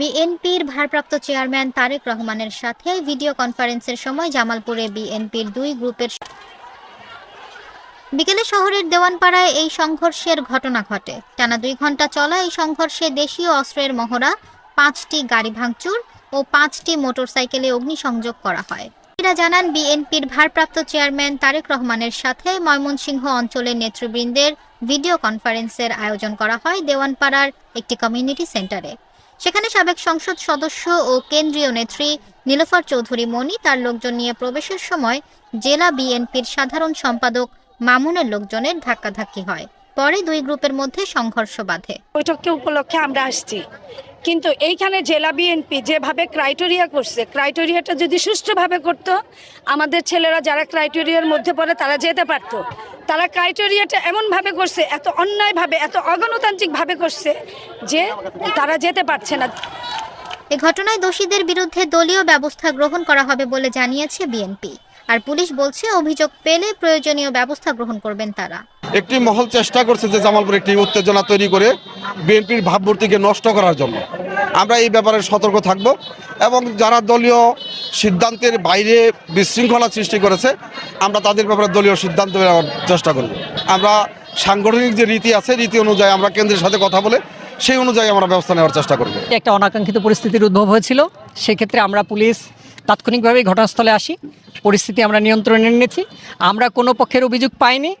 বিএনপির ভারপ্রাপ্ত চেয়ারম্যান তারেক রহমানের সাথে ভিডিও কনফারেন্সের সময় জামালপুরে বিএনপির দুই গ্রুপের বিকেলে শহরের দেওয়ানপাড়ায় এই সংঘর্ষের ঘটনা ঘটে। টানা দুই ঘণ্টা চলা এই সংঘর্ষে দেশীয় অস্ত্রের মহড়া, পাঁচটি গাড়ি ভাঙচুর ও পাঁচটি মোটরসাইকেলে অগ্নিসংযোগ করা হয়। এরা জানান, বিএনপির ভারপ্রাপ্ত চেয়ারম্যান তারেক রহমানের সাথে ময়মনসিংহ অঞ্চলের নেতৃবৃন্দের ভিডিও কনফারেন্সের আয়োজন করা হয় দেওয়ানপাড়ার একটি কমিউনিটি সেন্টারে। সেখানে সাবেক সংসদ সদস্য ও কেন্দ্রীয় নেত্রী নীলোফার চৌধুরী মনি তার লোকজন নিয়ে প্রবেশের সময় জেলা বিএনপির সাধারণ সম্পাদক মামুনের লোকজনের ধাক্কাধাক্কি হয়। পরে দুই গ্রুপের মধ্যে সংঘর্ষ বাধে। বৈঠককে উপলক্ষে আমরা আসছি। কিন্তু এইখানে জেলা বিএনপি যেভাবে ক্রাইটেরিয়া করছে, ক্রাইটেরিয়াটা যদি সুষ্ঠুভাবে করতো, আমাদের ছেলেরা যারা ক্রাইটেরিয়ার মধ্যে পড়ে তারা যেতে পারতো। তারা ক্রাইটেরিয়াটা এমনভাবে করছে এত অন্যায়ভাবে এত অগণতান্ত্রিকভাবে করছে যে তারা যেতে পারছে না। এ ঘটনায় দোষীদের বিরুদ্ধে দলীয় ব্যবস্থা গ্রহণ করা হবে বলে জানিয়েছে বিএনপি আর পুলিশ বলছে অভিযোগ পেলে প্রয়োজনীয় ব্যবস্থা গ্রহণ করবেন তারা। একটি মহল চেষ্টা করছে যে জামালপুর একটি উত্তেজনা তৈরি করে বিএনপির ভাবমূর্তিকে নষ্ট করার জন্য। আমরা এই ব্যাপারে সতর্ক থাকব এবং যারা দলীয় সিদ্ধান্তের বাইরে বিশৃঙ্খলা সৃষ্টি করেছে, আমরা তাদের ব্যাপারে দলীয় সিদ্ধান্ত নেওয়ার চেষ্টা করব। আমরা সাংগঠনিক যে রীতি আছে, রীতি অনুযায়ী আমরা কেন্দ্রের সাথে কথা বলে সেই অনুযায়ী আমরা ব্যবস্থা নেওয়ার চেষ্টা করব। একটা অনাকাঙ্ক্ষিত পরিস্থিতির উদ্ভব হয়েছিল, সেক্ষেত্রে আমরা পুলিশ তাৎক্ষণিকভাবে ঘটনাস্থলে আসি, পরিস্থিতি আমরা নিয়ন্ত্রণে এনেছি আমরা কোনো পক্ষের অভিযোগ পাইনি,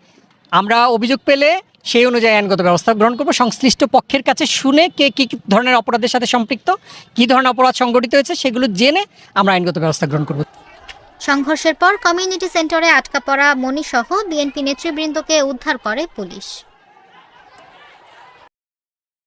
আমরা অভিযোগ পেলে সেই অনুযায়ী আইনগত ব্যবস্থা গ্রহণ করব। সংশ্লিষ্ট পক্ষের কাছে শুনে কে কী ধরনের অপরাধের সাথে সম্পৃক্ত, কী ধরনের অপরাধ সংগঠিত হয়েছে সেগুলো জেনে আমরা আইনগত ব্যবস্থা গ্রহণ করব। সংঘর্ষের পর কমিউনিটি সেন্টারে আটকা পড়া মণিসহ বিএনপি নেতৃবৃন্দকে উদ্ধার করে পুলিশ।